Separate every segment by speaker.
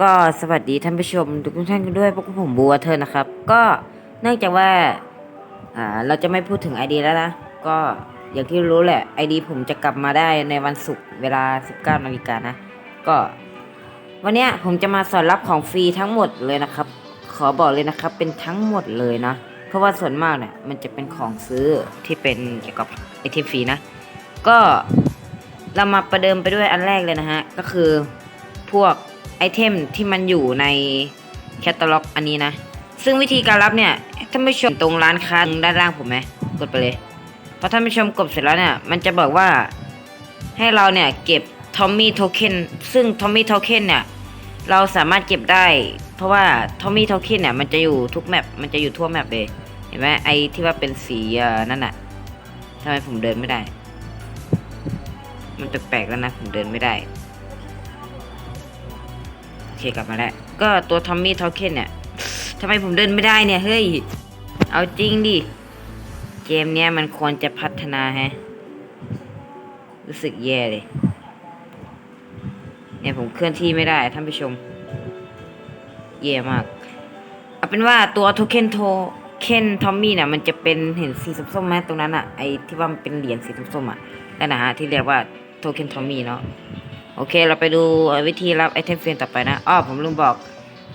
Speaker 1: ก็สวัสดีท่านผู้ชมทุกท่านกันด้วยพวกผมบัวเธอนะครับ ก็เนื่องจากว่าอ่าเราจะไม่พูดถึง ID แล้วนะก็อย่างที่รู้แหละ ID ผมจะกลับมาได้ในวันศุกร์เวลา 19นาฬิกานะ ก็ วันเนี้ยผมจะมาสอนรับของฟรีทั้งหมดเลยนะครับ ขอบอกเลยนะครับ เป็นทั้งหมดเลยนะ เพราะว่าส่วนมากเนี่ยมันจะเป็นของซื้อที่เป็นเกี่ยวกับไอเทมฟรีนะ ก็เรามาประเดิมไปด้วยอันแรกเลยนะฮะ ก็คือพวก ไอเทมที่มันอยู่ในแคตตาล็อกอันนี้นะ ซึ่งวิธีการรับเนี่ยท่านผู้ชมตรงร้านค้าด้านล่างผมไหมกดไปเลยพอท่านผู้ชมกดเสร็จแล้วเนี่ยมันจะบอกว่าให้เราเนี่ยเก็บทอมมี่โทเค็นซึ่งทอมมี่โทเค็นเนี่ยเราสามารถเก็บได้ เพราะว่าทอมมี่โทเค็นเนี่ยมันจะอยู่ทุกแมปมันจะอยู่ทั่วแมปเลยเห็นไหมไอที่ว่าเป็นสีนั่นน่ะทำไมผมเดินไม่ได้ มันแปลกๆแล้วนะผมเดินไม่ได้ เคกลับมาแล้วก็ตัวทอมมี่ทอเคนเนี่ยทำไมผมเดินไม่ได้เนี่ย เฮ้ย เอาจริงดิ เกมเนี้ยมันควรจะพัฒนาแฮะ รู้สึกแย่เลย เนี่ยผมเคลื่อนที่ไม่ได้ท่านผู้ชม แย่มาก เอาเป็นว่าตัวโทเค็นโทเค็นทอมมี่เนี่ยมันจะเป็นเห็นสีส้มๆไหมตรงนั้นอะไอที่ว่ามันเป็นเหรียญสีส้มๆอะนั่นนะฮะที่เรียกว่าโทเค็นทอมมี่เนาะ โอเค เราไปดูวิธีรับไอเทมเฟรนต่อไปนะอ้อผมลืมบอก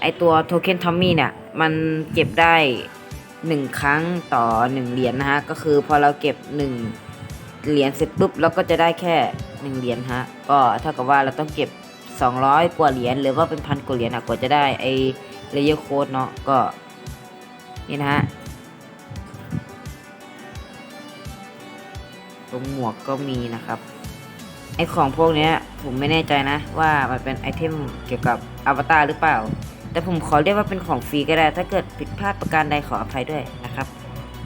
Speaker 1: ไอตัวโทเค็นทอมมี่เนี่ย มันเก็บได้หนึ่งครั้งต่อหนึ่งเหรียญนะฮะ ก็คือพอเราเก็บหนึ่งเหรียญเสร็จปุ๊บเราก็จะได้แค่หนึ่งเหรียญฮะ ก็เท่ากับว่าเราต้องเก็บ 200 กว่าเหรียญหรือว่าเป็นพันกว่าเหรียญอะกว่าจะได้ไอเลเยอร์โค้ดเนาะก็นี่นะฮะตรงหมวกก็มีนะครับ ไอของพวกนี้ผมไม่แน่ใจนะว่ามันเป็นไอเทมเกี่ยวกับอวตารหรือเปล่า แต่ผมขอเรียกว่าเป็นของฟรีก็ได้ ถ้าเกิดผิดพลาดประการใดขออภัยด้วยนะครับ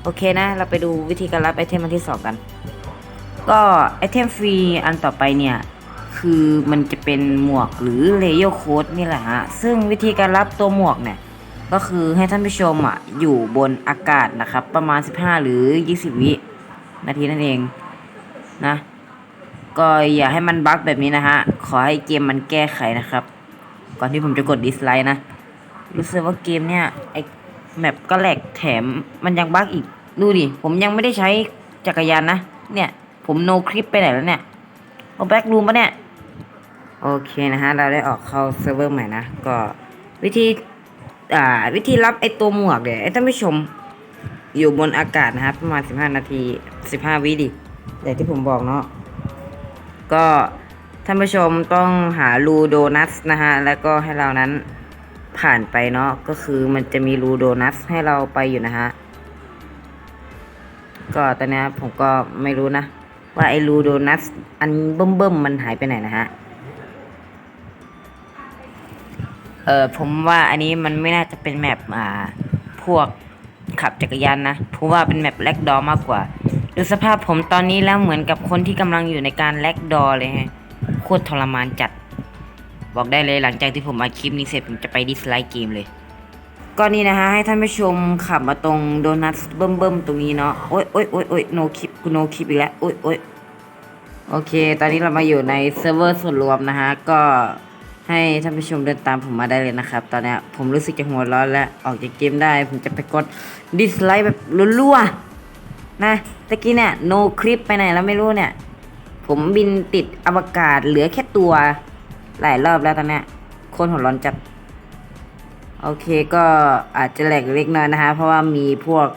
Speaker 1: โอเคนะ เราไปดูวิธีการรับไอเทมอันที่สองกัน ก็ไอเทมฟรีอันต่อไปเนี่ยคือมันจะเป็นหมวกหรือเลเยอร์โค้ดนี่แหละฮะ ซึ่งวิธีการรับตัวหมวกเนี่ยก็คือให้ท่านผู้ชมอะอยู่บนอากาศนะครับ ประมาณ 15 หรือ 20 วินาทีนั่นเองนะ ก็อย่าให้มันบั๊กแบบนี้นะฮะ ขอให้เกมมันแก้ไขนะครับ ก่อนที่ผมจะกดดิสไลค์นะ รู้สึกว่าเกมเนี่ยไอแมปก็แหลกแถมมันยังบั๊กอีก ดูดิ ผมยังไม่ได้ใช้จักรยานนะ เนี่ย ผมโนคลิปไปไหนแล้วเนี่ยเอาแบ็กรูมปะเนี่ย โอเคนะฮะ เราได้ออกเข้าเซิร์ฟเวอร์ใหม่นะ ก็วิธี อ่า วิธีรับไอตัวหมวกเนี่ยไอท่านผู้ชมอยู่บนอากาศนะครับ ประมาณ 15 นาที 15 วิดิอย่างที่ผมบอกเนาะ ก็ท่านผู้ชมต้องหารูโดนัทนะฮะ แล้วก็ให้เรานั้นผ่านไปเนาะ ก็คือมันจะมีรูโดนัทให้เราไปอยู่นะฮะ ก็ตอนนี้ผมก็ไม่รู้นะ ว่าไอ้รูโดนัทอันเบิ่มๆมันหายไปไหนนะฮะ เออผมว่าอันนี้มันไม่น่าจะเป็นแมปอ่า พวกขับจักรยานนะเพราะว่าเป็นแมปแลกดอมากกว่า ดูสภาพผมตอนนี้แล้วเหมือนกับคนที่กำลังอยู่ในการแลกดอเลยฮะ โคตรทรมานจัด บอกได้เลยหลังจากที่ผมอัดคลิปนี้เสร็จผมจะไปดิสไลค์เกมเลย ก็นี่นะฮะ ให้ท่านผู้ชมขับมาตรงโดนัทเบิ่มๆตรงนี้เนาะ โอ๊ยโอ๊ยโอ๊ยโอ๊ยโนคลิปกูโนคลิปอีกแล้ว โอ๊ยโอ๊ยโอเค ตอนนี้เรามาอยู่ในเซิร์ฟเวอร์ส่วนรวมนะฮะ ก็ให้ท่านผู้ชมเดินตามผมมาได้เลยนะครับ ตอนนี้ผมรู้สึกจะหัวร้อนแล้วออกจากเกมได้ ผมจะไปกดดิสไลค์แบบรัวๆ นะตะกี้เนี่ยโนคลิปไปไหนแล้วไม่รู้เนี่ย ผมบินติดอวกาศเหลือแค่ตัว หลายรอบแล้วตอนเนี้ยคนหัวร้อนจัด โอเคก็อาจจะแหลกเล็กน้อยนะฮะ เพราะว่ามีพวก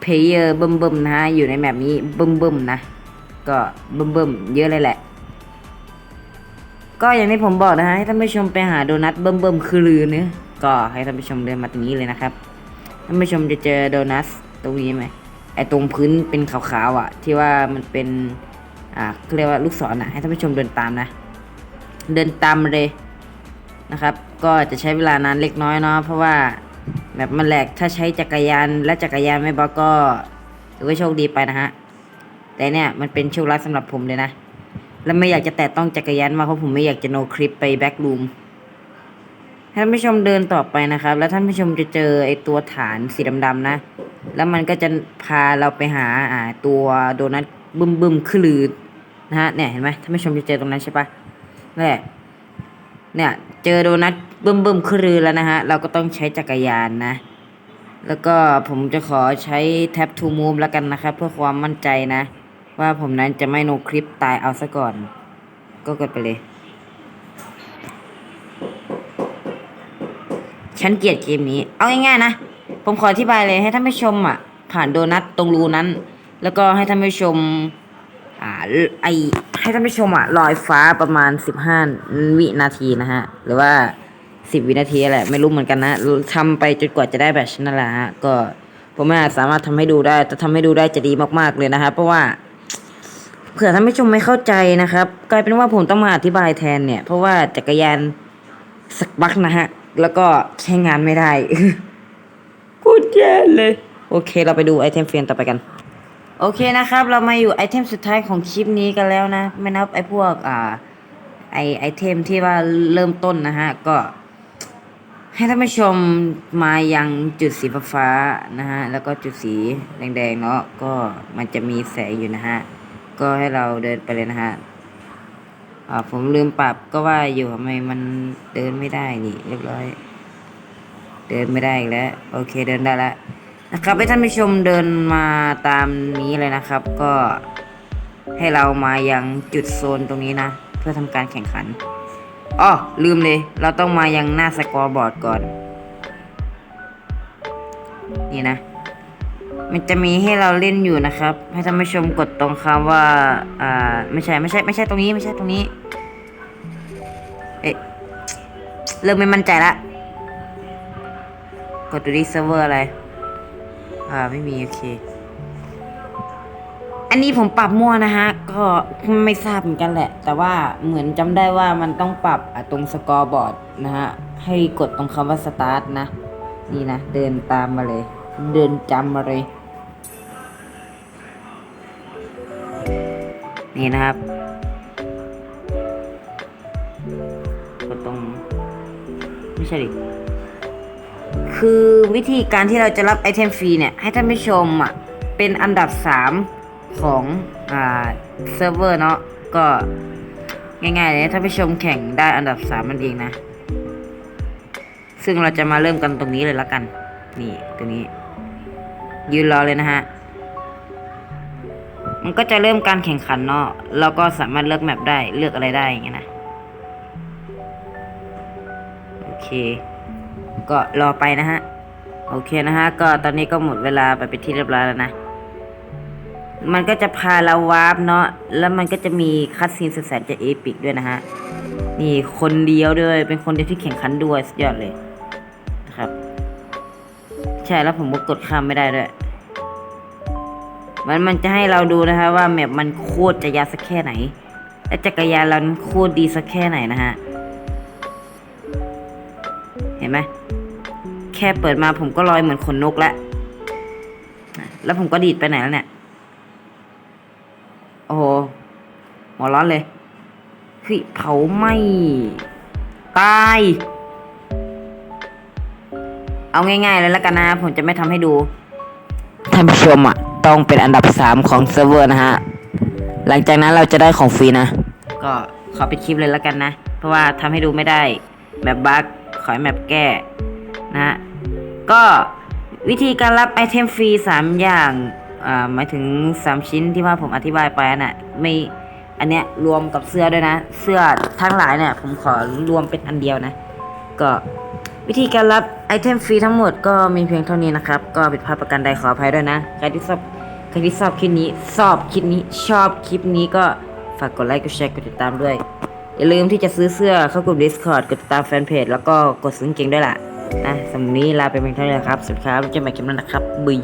Speaker 1: เพลเยอร์เบิ่มๆนะฮะ อยู่ในแมปนี้เบิ่มๆนะ ก็เบิ่มๆเยอะเลยแหละก็อย่างที่ผมบอกนะฮะให้ท่านผู้ชมไปหาโดนัทเบิ่มคือลือเนื้อะก็ให้ท่านผู้ชมเดินมาตรงนี้เลยนะครับท่านผู้ชมจะเจอโดนัทตรงนี้ไหม ไอตรงพื้นเป็นขาวๆอะ ที่ว่ามันเป็นอ่าเรียกว่าลูกศรอะให้ท่านผู้ชมเดินตามนะ เดินตามเลยนะครับ ก็จะใช้เวลานานเล็กน้อยเนาะเพราะว่าแบบมันแหลกถ้าใช้จักรยานและจักรยานไม่บล็อกก็ถือว่าโชคดีไปนะฮะแต่เนี่ยมันเป็นโชคร้ายสำหรับผมเลยนะ แล้วไม่อยากจะแตะต้องจักรยานมาเพราะผมไม่อยากจะโนคลิปไปแบ็กรูมท่านผู้ชมเดินต่อไปนะครับ แล้วท่านผู้ชมจะเจอไอตัวฐานสีดำๆนะ แล้วมันก็จะพาเราไปหาอ่าตัวโดนัทบึ้มบึ้มคือลือนะฮะเนี่ยเห็นไหมท่านผู้ชมจะเจอตรงนั้นใช่ปะนั่นแหละเนี่ยเจอโดนัทบึ้มบึ้มคือรือแล้วนะฮะเราก็ต้องใช้จักรยานนะ แล้วก็ผมจะขอใช้แท็บทูมูฟแล้วกันนะครับ เพื่อความมั่นใจนะ ว่าผมนั้นจะไม่โนคลิปตายเอาซะก่อน ก็กดไปเลยฉันเกลียดเกมนี้ เอาง่ายๆนะ ผมขออธิบายเลยให้ท่านผู้ชมอะ ผ่านโดนัทตรงรูนั้น แล้วก็ให้ท่านผู้ชมอ่าไอให้ท่านผู้ชมอะลอยฟ้าประมาณสิบห้าวินาทีนะฮะ หรือว่าสิบวินาทีแหละไม่รู้เหมือนกันนะทำไปจนกว่าจะได้แบบนั่นแหละฮะก็ผมไม่อาจสามารถทำให้ดูได้แต่ทำให้ดูได้จะดีมาก ๆ เลยนะฮะเพราะว่า เผื่อท่านผู้ชมไม่เข้าใจนะครับ กลายเป็นว่าผมต้องมาอธิบายแทนเนี่ย เพราะว่าจักรยานสักบักนะฮะ แล้วก็ใช้งานไม่ได้ พูดแย่เลย โอเค เราไปดูไอเทมเฟียนต่อไปกัน โอเคนะครับ เรามาอยู่ไอเทมสุดท้ายของคลิปนี้กันแล้วนะ ไม่นับไอพวกอ่าไอไอเทมที่ว่าเริ่มต้นนะฮะ ก็ ให้ท่านผู้ชมมายังจุดสีฟ้านะฮะ แล้วก็จุดสีแดงๆเนาะก็มันจะมีแสงอยู่นะฮะ ก็ให้เราเดินไปเลยนะฮะอ่าผมลืมปรับก็ว่าอยู่ทำไมมันเดินไม่ได้นี่เรียบร้อย เดินไม่ได้อีกแล้ว โอเคเดินได้แล้วนะครับให้ท่านผู้ชมเดินมาตามนี้เลยนะครับ ก็ให้เรามายังจุดโซนตรงนี้นะ เพื่อทำการแข่งขันอ๋อลืมเลย เราต้องมายังหน้าสกอร์บอร์ดก่อน นี่นะ มันจะมีให้เราเล่นอยู่นะครับ ให้ท่านผู้ชมกดตรงคำว่าอ่าไม่ใช่ไม่ใช่ไม่ใช่ตรงนี้ไม่ใช่ตรงนี้ เอ๊ะเริ่มไม่มั่นใจละ กดดูดิเซิร์ฟเวอร์อะไร อ่าไม่มี โอเค อันนี้ผมปรับมั่วนะฮะ ก็ไม่ทราบเหมือนกันแหละ แต่ว่าเหมือนจำได้ว่ามันต้องปรับตรงสกอร์บอร์ดนะฮะ ให้กดตรงคำว่าสตาร์ทนะ นี่นะ เดินตามมาเลย เดินจำมาเลย นี่นะครับกดตรง ไม่ใช่ดิ คือวิธีการที่เราจะรับไอเทมฟรีเนี่ย ให้ท่านผู้ชมอะเป็นอันดับ 3 ของอ่าเซิร์ฟเวอร์เนาะก็ง่ายๆเลยท่านผู้ชมแข่งได้อันดับ 3 มันเองนะ ซึ่งเราจะมาเริ่มกันตรงนี้เลยละกัน นี่ตรงนี้ ยืนรอเลยนะฮะ มันก็จะเริ่มการแข่งขันเนาะเราก็สามารถเลือกแมปได้เลือกอะไรได้อย่างเงี้ยนะ โอเค ก็รอไปนะฮะ โอเคนะฮะ ก็ตอนนี้ก็หมดเวลาไปเป็นที่เรียบร้อยแล้วนะ มันก็จะพาเราวาร์ปเนาะ แล้วมันก็จะมีคัดซีนสุดแสนจะเอปิกด้วยนะฮะ นี่คนเดียวด้วย เป็นคนเดียวที่แข่งขันด้วยสุดยอดเลยนะครับ ใช่แล้วผมก็กดข้ามไม่ได้ด้วย มันมันจะให้เราดูนะฮะว่าแมปมันโคตรจะยาสักแค่ไหน และจักรยานเราโคตรดีสักแค่ไหนนะฮะเห็นไหม แค่เปิดมาผมก็ลอยเหมือนขนนกแล้ว แล้วผมก็ดีดไปไหนแล้วเนี่ย โอ้โหหัวร้อนเลยเฮ้ยเผาไหมตาย เอาง่ายๆเลยแล้วกันนะ ผมจะไม่ทำให้ดู ท่านผู้ชมอะ ต้องเป็นอันดับสามของเซิร์ฟเวอร์นะฮะ หลังจากนั้นเราจะได้ของฟรีนะ ก็ขอปิดคลิปเลยแล้วกันนะ เพราะว่าทำให้ดูไม่ได้ แบบบั๊กขอให้แมปแก้นะฮะ ก็วิธีการรับไอเทมฟรีสามอย่างอ่าหมายถึงสามชิ้นที่ว่าผมอธิบายไปน่ะไม่อันเนี้ยรวมกับเสื้อด้วยนะ เสื้อทั้งหลายเนี่ยผมขอรวมเป็นอันเดียวนะ ก็วิธีการรับไอเทมฟรีทั้งหมดก็มีเพียงเท่านี้นะครับ ก็ผิดพลาดประการใดขออภัยด้วยนะใครที่ชอบใครที่ชอบคลิปนี้ชอบคลิปนี้ชอบคลิปนี้ก็ฝากกดไลค์กดแชร์กดติดตามด้วย อย่าลืมที่จะซื้อเสื้อเข้ากลุ่ม Discord กดติดตามแฟนเพจแล้วก็กดซื้อกางเกงด้วยล่ะ นะสำหรับนี้ลาไปเพียงเท่านี้ครับสวัสดีครับเจอกันใหม่คลิปหน้านะครับบุย